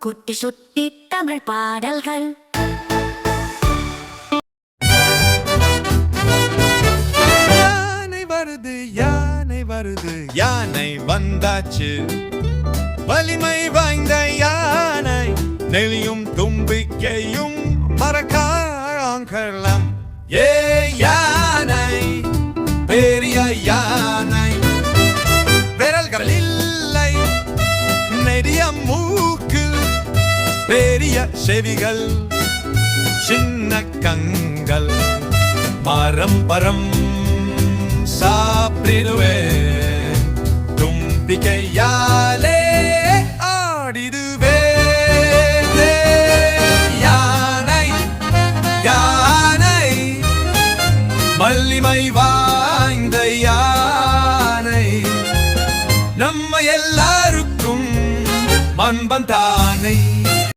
குட்டி சுட்டி தமிழ் பாடல்கள். யானை வருது யானை வருது யானை வந்தாச்சு. வலிமை வாய்ந்த யானை நெளியும் தும்பிக்கையும் மறக்காங்கலாம் ஏ யானை பெரிய யானை. விரல்கள் இல்லை நெடிய மூக்கு பெரிய செவிகள் சின்ன கங்கள் பரம்பரம் சாப்பிடுவேன் தும்பிக்கையாலே ஆடிடுவேன் யானை யானை வள்ளிமை வாய்ந்த யானை. நம்ம எல்லாருக்கும் மண்பந்தானை